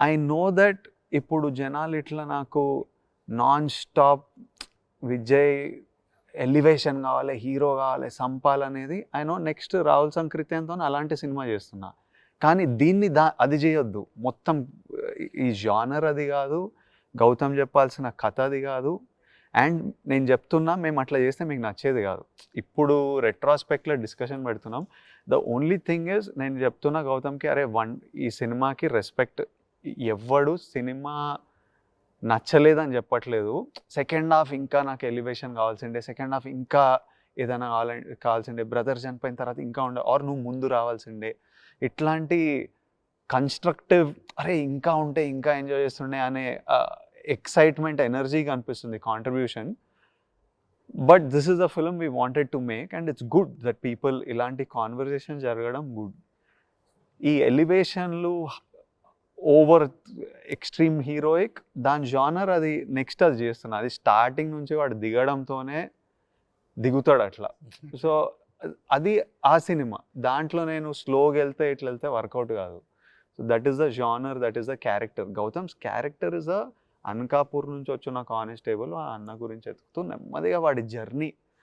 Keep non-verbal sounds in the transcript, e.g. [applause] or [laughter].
I know that ఇప్పుడు జనాలు ఇట్లా నాకు నాన్ స్టాప్ విజయ్ ఎలివేషన్ కావాలి హీరో కావాలి సంపాలనేది ఐ నో నెక్స్ట్ రాహుల్ సంకృత్యంతో అలాంటి సినిమా చేస్తున్నా. కానీ దీన్ని దా అది చేయొద్దు. మొత్తం ఈ జానర్ అది కాదు గౌతమ్ చెప్పాల్సిన కథ అది కాదు. అండ్ నేను చెప్తున్నా మేము అట్లా చేస్తే మీకు నచ్చేది కాదు. ఇప్పుడు రెట్రాస్పెక్ట్లో డిస్కషన్ పెడుతున్నాం. ద ఓన్లీ థింగ్ ఇస్ నేను చెప్తున్నా గౌతమ్కి అరే వన్ ఈ సినిమాకి రెస్పెక్ట్ ఎవ్వడు సినిమా నచ్చలేదని చెప్పట్లేదు. సెకండ్ హాఫ్ ఇంకా నాకు ఎలివేషన్ కావాల్సిండే సెకండ్ హాఫ్ ఇంకా ఏదైనా కావాలంటే కావాల్సిండే బ్రదర్ చనిపోయిన తర్వాత ఇంకా ఉండే ఆర్ నువ్వు ముందు రావాల్సిండే ఇట్లాంటి కన్స్ట్రక్టివ్ అరే ఇంకా ఉంటే ఇంకా ఎంజాయ్ చేస్తుండే అనే ఎక్సైట్మెంట్ ఎనర్జీ కనిపిస్తుంది contribution but this is the film we wanted to make and it's good that people ఇలాంటి కాన్వర్జేషన్ జరగడం గుడ్ ఈ ఎలివేషన్లు ఓవర్ ఎక్స్ట్రీమ్ హీరోయిక్ దాని జానర్ అది నెక్స్ట్ అది చేస్తున్నా. అది స్టార్టింగ్ నుంచి వాడు దిగడంతోనే దిగుతాడు అట్లా. [laughs] సో అది ఆ సినిమా. దాంట్లో నేను స్లోగా వెళ్తే ఇట్లా వెళ్తే వర్కౌట్ కాదు. So that is the genre that is the character Gautam's character is a Anakapur నుంచి వచ్చిన కానిస్టేబుల్ ఆ అన్న గురించి ఎతుకుతూ నెమ్మదిగా వాడి జర్నీ